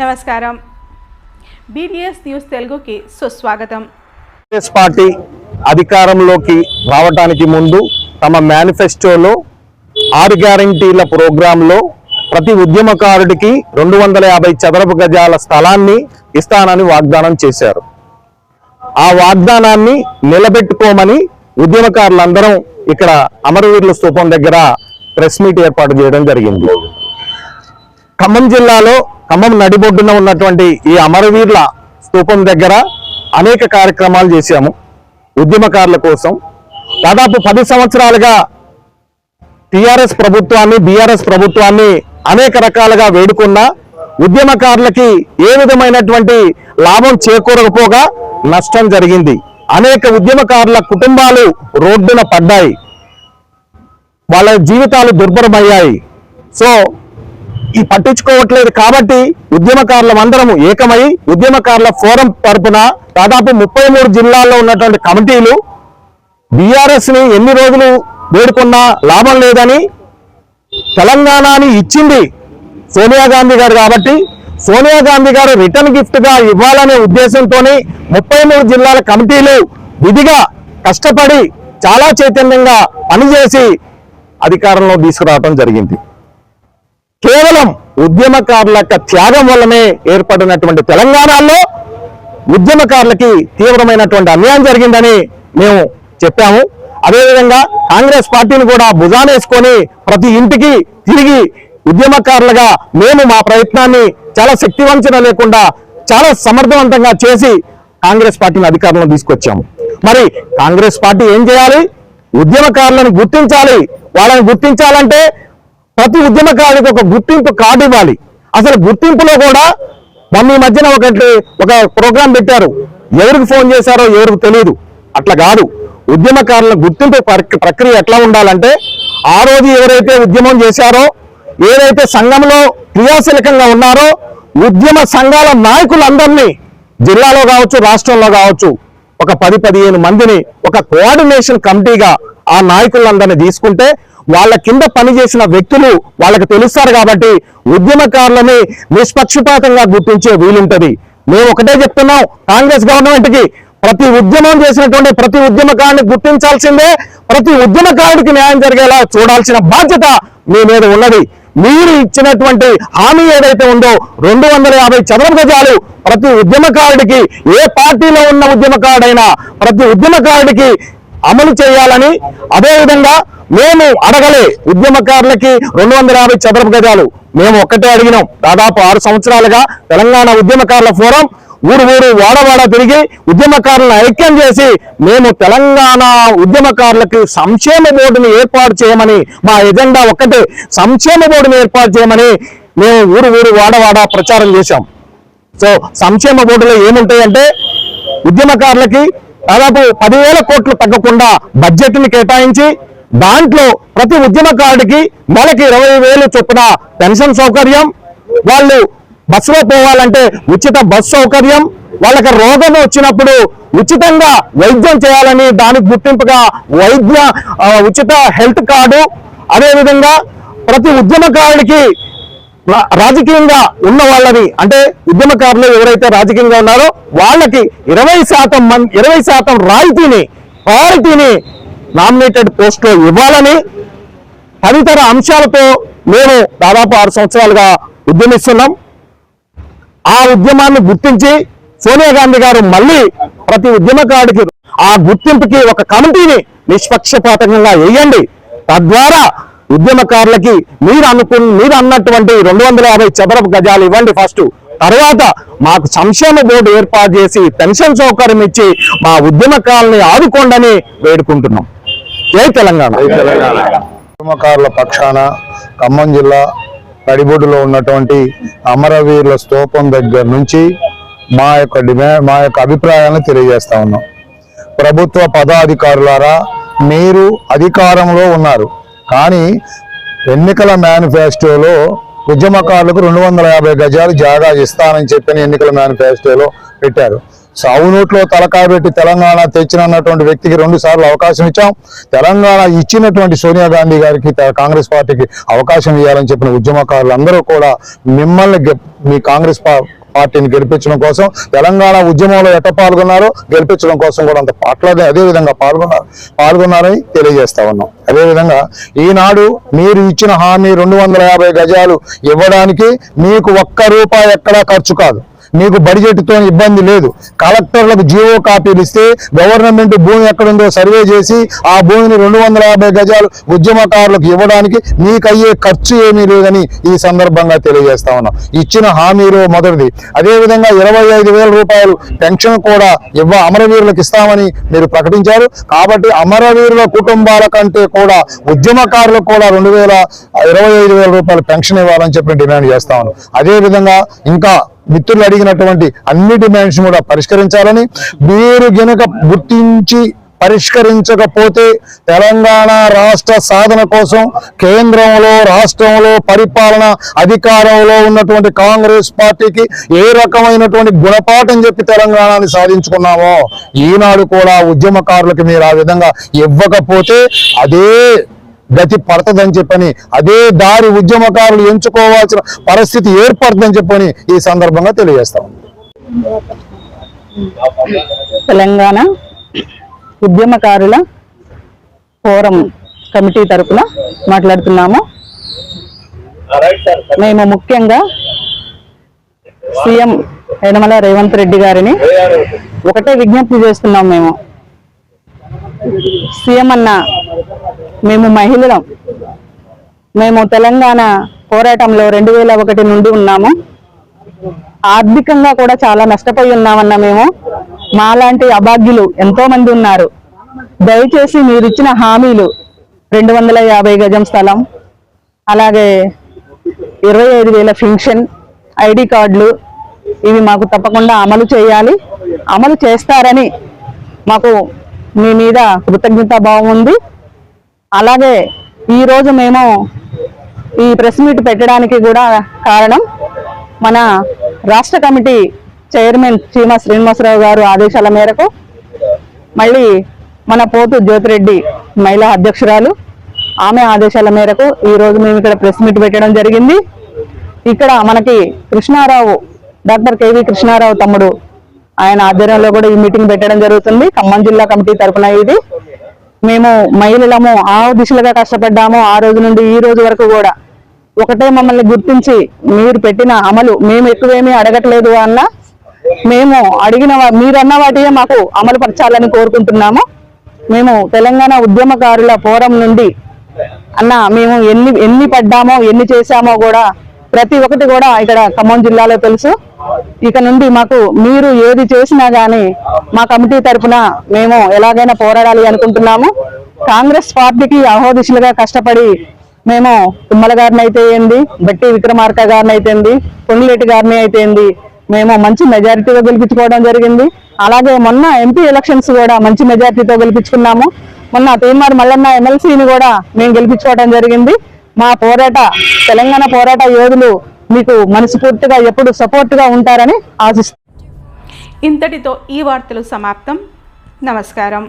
నమస్కారం. BDS news తెలుగుకి సుస్వాగతం. కాంగ్రెస్ పార్టీ అధికారంలోకి రావడానికి ముందు తమ మేనిఫెస్టోలో ఆరు గ్యారంటీల ప్రోగ్రాంలో ప్రతి ఉద్యమకారుడికి రెండు వందల యాభై చదరపు గజాల స్థలాన్ని ఇస్తానని వాగ్దానం చేశారు. ఆ వాగ్దానాన్ని నిలబెట్టుకోమని ఉద్యమకారులందరం ఇక్కడ అమరవీరుల స్తూపం దగ్గర ప్రెస్ మీట్ ఏర్పాటు చేయడం జరిగింది. ఖమ్మం జిల్లాలో ఖమ్మం నడిబొడ్డున ఉన్నటువంటి ఈ అమరవీరుల స్థూపం దగ్గర అనేక కార్యక్రమాలు చేశాము ఉద్యమకారుల కోసం. దాదాపు పది సంవత్సరాలుగా టిఆర్ఎస్ ప్రభుత్వాన్ని బీఆర్ఎస్ ప్రభుత్వాన్ని అనేక రకాలుగా వేడుకున్నా ఉద్యమకారులకి ఏ విధమైనటువంటి లాభం చేకూరకపోగా నష్టం జరిగింది. అనేక ఉద్యమకారుల కుటుంబాలు రోడ్డున పడ్డాయి. వాళ్ళ జీవితాలు దుర్భరమయ్యాయి. సో ఈ పట్టించుకోవట్లేదు కాబట్టి ఉద్యమకారులం అందరము ఏకమై ఉద్యమకారుల ఫోరం తరపున దాదాపు ముప్పై మూడు జిల్లాల్లో ఉన్నటువంటి కమిటీలు బీఆర్ఎస్ని ఎన్ని రోజులు వేడుకున్నా లాభం లేదని తెలంగాణని ఇచ్చింది సోనియా గాంధీ గారు కాబట్టి సోనియా గాంధీ గారు రిటర్న్ గిఫ్ట్గా ఇవ్వాలనే ఉద్దేశంతోనే ముప్పై మూడు జిల్లాల కమిటీలు విధిగా కష్టపడి చాలా చైతన్యంగా పనిచేసి అధికారంలో తీసుకురావటం జరిగింది. కేవలం ఉద్యమకారుల యొక్క త్యాగం వల్లనే ఏర్పడినటువంటి తెలంగాణలో ఉద్యమకారులకి తీవ్రమైనటువంటి అన్యాయం జరిగిందని మేము చెప్పాము. అదేవిధంగా కాంగ్రెస్ పార్టీని కూడా భుజానేసుకొని ప్రతి ఇంటికి తిరిగి ఉద్యమకారులుగా మేము మా ప్రయత్నాన్ని చాలా శక్తివంచన లేకుండా చాలా సమర్థవంతంగా చేసి కాంగ్రెస్ పార్టీని అధికారంలో తీసుకొచ్చాము. మరి కాంగ్రెస్ పార్టీ ఏం చేయాలి? ఉద్యమకారులను గుర్తించాలి. వాళ్ళని గుర్తించాలంటే ప్రతి ఉద్యమకారుడికి ఒక గుర్తింపు కార్డు ఇవ్వాలి. అసలు గుర్తింపులో కూడా మొన్న ఈ మధ్యన ఒకటి ఒక ప్రోగ్రాం పెట్టారు. ఎవరికి ఫోన్ చేశారో ఎవరికి తెలియదు అట్లా కాదు. ఉద్యమకారుల గుర్తింపు ప్రక్రియ ఎట్లా ఉండాలంటే ఆ రోజు ఎవరైతే ఉద్యమం చేశారో ఏదైతే సంఘంలో క్రియాశీలకంగా ఉన్నారో ఉద్యమ సంఘాల నాయకులందరినీ జిల్లాలో కావచ్చు రాష్ట్రంలో కావచ్చు ఒక పది పదిహేను మందిని ఒక కోఆర్డినేషన్ కమిటీగా ఆ నాయకులందరినీ తీసుకుంటే వాళ్ళ కింద పనిచేసిన వ్యక్తులు వాళ్ళకి తెలుస్తారు కాబట్టి ఉద్యమకారులని నిష్పక్షపాతంగా గుర్తించే వీలుంటది. మేము ఒకటే చెప్తున్నాం కాంగ్రెస్ గవర్నమెంట్కి ప్రతి ఉద్యమం చేసినటువంటి ప్రతి ఉద్యమకారుని గుర్తించాల్సిందే ప్రతి ఉద్యమకారుడికి న్యాయం జరిగేలా చూడాల్సిన బాధ్యత మీ మీద ఉన్నది. మీరు ఇచ్చినటువంటి హామీ ఏదైతే ఉందో రెండు వందల యాభై చదరపు గజాలు ప్రతి ఉద్యమకారుడికి ఏ పార్టీలో ఉన్న ఉద్యమకారుడైనా ప్రతి ఉద్యమకారుడికి అమలు చేయాలని అదేవిధంగా మేము అడగలే ఉద్యమకారులకి రెండు వందల యాభై చదరపు గజాలు. మేము ఒక్కటే అడిగినాం. దాదాపు ఆరు సంవత్సరాలుగా తెలంగాణ ఉద్యమకారుల ఫోరం ఊరు ఊరు వాడవాడ తిరిగి ఉద్యమకారులను ఐక్యం చేసి మేము తెలంగాణ ఉద్యమకారులకు సంక్షేమ బోర్డుని ఏర్పాటు చేయమని మా ఎజెండా ఒక్కటే. సంక్షేమ బోర్డుని ఏర్పాటు చేయమని మేము ఊరు ఊరు వాడవాడ ప్రచారం చేశాం. సో సంక్షేమ బోర్డులో ఏముంటాయంటే ఉద్యమకారులకి దాదాపు పదివేల కోట్లు తగ్గకుండా బడ్జెట్ని కేటాయించి దాంట్లో ప్రతి ఉద్యమకారుడికి నెలకి ఇరవై వేలు చొప్పున పెన్షన్ సౌకర్యం వాళ్ళు బస్సులో పోవాలంటే ఉచిత బస్సు సౌకర్యం వాళ్ళకి రోగం వచ్చినప్పుడు ఉచితంగా వైద్యం చేయాలని దానికి గుర్తింపుగా వైద్య ఉచిత హెల్త్ కార్డు. అదేవిధంగా ప్రతి ఉద్యమకారుడికి రా- రాజకీయంగా ఉన్న వాళ్ళని అంటే ఉద్యమకారులు ఎవరైతే రాజకీయంగా ఉన్నారో వాళ్ళకి ఇరవై శాతం మంది ఇరవై శాతం రాయితీని పార్టీని నామినేటెడ్ పోస్టులో ఇవ్వాలని తదితర అంశాలతో మేము దాదాపు ఆరు సంవత్సరాలుగా ఉద్యమిస్తున్నాం. ఆ ఉద్యమాన్ని గుర్తించి సోనియా గాంధీ గారు మళ్ళీ ప్రతి ఉద్యమకారుడికి ఆ గుర్తింపుకి ఒక కమిటీని నిష్పక్షపాతకంగా వేయండి. తద్వారా ఉద్యమకారులకి మీరు అనుకు మీరు అన్నటువంటి రెండు వందల యాభై చదరపు గజాలు ఇవ్వండి ఫస్ట్. తర్వాత మాకు సంక్షేమ బోర్డు ఏర్పాటు చేసి పెన్షన్ సౌకర్యం ఇచ్చి మా ఉద్యమకారుల్ని ఆదుకోండని వేడుకుంటున్నాం. జై తెలంగాణ. ఉద్యమకారుల పక్షాన ఖమ్మం జిల్లా తడిబొడ్డులో ఉన్నటువంటి అమరవీరుల స్తూపం దగ్గర నుంచి మా యొక్క డిమాండ్ మా యొక్క అభిప్రాయాలను తెలియజేస్తా ఉన్నాం. ప్రభుత్వ పదాధికారులారా మీరు అధికారంలో ఉన్నారు. కానీ ఎన్నికల మేనిఫెస్టోలో ఉద్యమకారులకు రెండు వందల యాభై గజాలు జాగా ఇస్తానని చెప్పిన ఎన్నికల మేనిఫెస్టోలో పెట్టారు. సావు నోట్లో తలకాయ పెట్టి తెలంగాణ తెచ్చినటువంటి వ్యక్తికి రెండు సార్లు అవకాశం ఇచ్చాం. తెలంగాణ ఇచ్చినటువంటి సోనియా గాంధీ గారికి కాంగ్రెస్ పార్టీకి అవకాశం ఇవ్వాలని చెప్పిన ఉద్యమకారులు అందరూ కూడా మిమ్మల్ని మీ కాంగ్రెస్ పా- పార్టీని గెలిపించడం కోసం తెలంగాణ ఉద్యమంలో ఎట్ట పాల్గొన్నారో గెలిపించడం కోసం కూడా అంత పాటలదే అదే విధంగా పాల్గొన్నారు పాల్గొన్నారని తెలియజేస్తా ఉన్నాం. అదే విధంగా ఈనాడు మీరు ఇచ్చిన హామీ రెండు వందల యాభై గజాలు ఇవ్వడానికి మీకు ఒక్క రూపాయి ఎక్కడా ఖర్చు కాదు. మీకు బడ్జెట్తో ఇబ్బంది లేదు. కలెక్టర్లకు జీవో కాపీలు ఇస్తే గవర్నమెంట్ భూమి ఎక్కడుందో సర్వే చేసి ఆ భూమిని రెండు వందల యాభై గజాలు ఉద్యమకారులకు ఇవ్వడానికి మీకు అయ్యే ఖర్చు ఏమీ లేదని ఈ సందర్భంగా తెలియజేస్తా ఉన్నాం. ఇచ్చిన హామీలో మొదటిది. అదేవిధంగా ఇరవై ఐదు వేల రూపాయలు పెన్షన్ కూడా ఇవ్వ అమరవీరులకు ఇస్తామని మీరు ప్రకటించారు. కాబట్టి అమరవీరుల కుటుంబాల కంటే కూడా ఉద్యమకారులకు కూడా రెండు వేల ఇరవై ఐదు వేల రూపాయలు పెన్షన్ ఇవ్వాలని చెప్పి డిమాండ్ చేస్తా ఉన్నాం. అదేవిధంగా ఇంకా మిత్రులు అడిగినటువంటి అన్ని డిమాండ్స్ కూడా పరిష్కరించాలని మీరు గనక గుర్తించి పరిష్కరించకపోతే తెలంగాణ రాష్ట్ర సాధన కోసం కేంద్రంలో రాష్ట్రంలో పరిపాలన అధికారంలో ఉన్నటువంటి కాంగ్రెస్ పార్టీకి ఏ రకమైనటువంటి గుణపాఠం చెప్పి తెలంగాణని సాధించుకున్నామో ఈనాడు కూడా ఉద్యమకారులకు మీరు ఆ విధంగా ఇవ్వకపోతే అదే గతి పడతదని చెప్పని అదే దారి ఉద్యమకారులు ఎంచుకోవాల్సిన పరిస్థితి ఏర్పడుతుందని చెప్పని ఈ సందర్భంగా తెలియజేస్తాం తెలంగాణ ఉద్యమకారుల ఫోరం కమిటీ తరపున మాట్లాడుతున్నాము. మేము ముఖ్యంగా సీఎం యనమల రేవంత్ రెడ్డి గారిని ఒకటే విజ్ఞప్తి చేస్తున్నాం మేము. సీఎం అన్న మేము మహిళలం. మేము తెలంగాణ పోరాటంలో రెండు వేల ఒకటి నుండి ఉన్నాము. ఆర్థికంగా కూడా చాలా నష్టపోయి ఉన్నామన్న మేము. మాలాంటి అభాగ్యులు ఎంతో మంది ఉన్నారు. దయచేసి మీరు ఇచ్చిన హామీలు రెండు వందల యాభై గజం స్థలం అలాగే ఇరవై ఐదు వేల ఫింక్షన్ ఐడి కార్డులు. ఇవి మాకు తప్పకుండా అమలు చేయాలి. అమలు చేస్తారని మాకు మీ మీద కృతజ్ఞతాభావం ఉంది. అలాగే ఈరోజు మేము ఈ ప్రెస్ మీట్ పెట్టడానికి కూడా కారణం మన రాష్ట్ర కమిటీ చైర్మన్ చీమ శ్రీనివాసరావు గారు ఆదేశాల మేరకు మళ్ళీ మన పోతు జ్యోతిరెడ్డి మహిళా అధ్యక్షురాలు ఆమె ఆదేశాల మేరకు ఈరోజు మేము ఇక్కడ ప్రెస్ మీట్ పెట్టడం జరిగింది. ఇక్కడ మనకి కృష్ణారావు డాక్టర్ కేవి కృష్ణారావు తమ్ముడు ఆయన ఆధ్వర్యంలో కూడా ఈ మీటింగ్ పెట్టడం జరుగుతుంది. ఖమ్మం జిల్లా కమిటీ తరపున ఇది. మేము మహిళలము ఆ దిశలుగా కష్టపడ్డాము ఆ రోజు నుండి ఈ రోజు వరకు కూడా. ఒకటే మమ్మల్ని గుర్తించి మీరు పెట్టిన అమలు మేము ఎక్కువేమీ అడగట్లేదు అన్న మేము అడిగిన మీరన్న వాటియే మాకు అమలు పరచాలని కోరుకుంటున్నాము. మేము తెలంగాణ ఉద్యమకారుల ఫోరం నుండి అన్న మేము ఎన్ని ఎన్ని పడ్డామో ఎన్ని చేశామో కూడా ప్రతి ఒక్కటి కూడా ఇక్కడ ఖమ్మం జిల్లాలో తెలుసు. ఇక నుండి మాకు మీరు ఏది చేసినా కానీ మా కమిటీ తరపున మేము ఎలాగైనా పోరాడాలి అనుకుంటున్నాము. కాంగ్రెస్ పార్టీకి అహోదిశలుగా కష్టపడి మేము తుమ్మల గారిని అయితే ఏంది బట్టి విక్రమార్క గారిని అయితే ఏంది గారిని అయితే ఏంది మేము మంచి మెజారిటీతో గెలిపించుకోవడం జరిగింది. అలాగే మొన్న ఎంపీ ఎలక్షన్స్ కూడా మంచి మెజారిటీతో గెలిపించుకున్నాము. మొన్న తీన్మార్ మల్లన్న ఎమ్మెల్సీని కూడా మేము గెలిపించుకోవడం జరిగింది. మా పోరాట తెలంగాణ పోరాట యోధులు మీకు మనస్ఫూర్తిగా ఎప్పుడు సపోర్ట్గా ఉంటారని ఆశిస్తున్నాను ఇంతటితో ఈ వార్తలు సమాప్తం. నమస్కారం.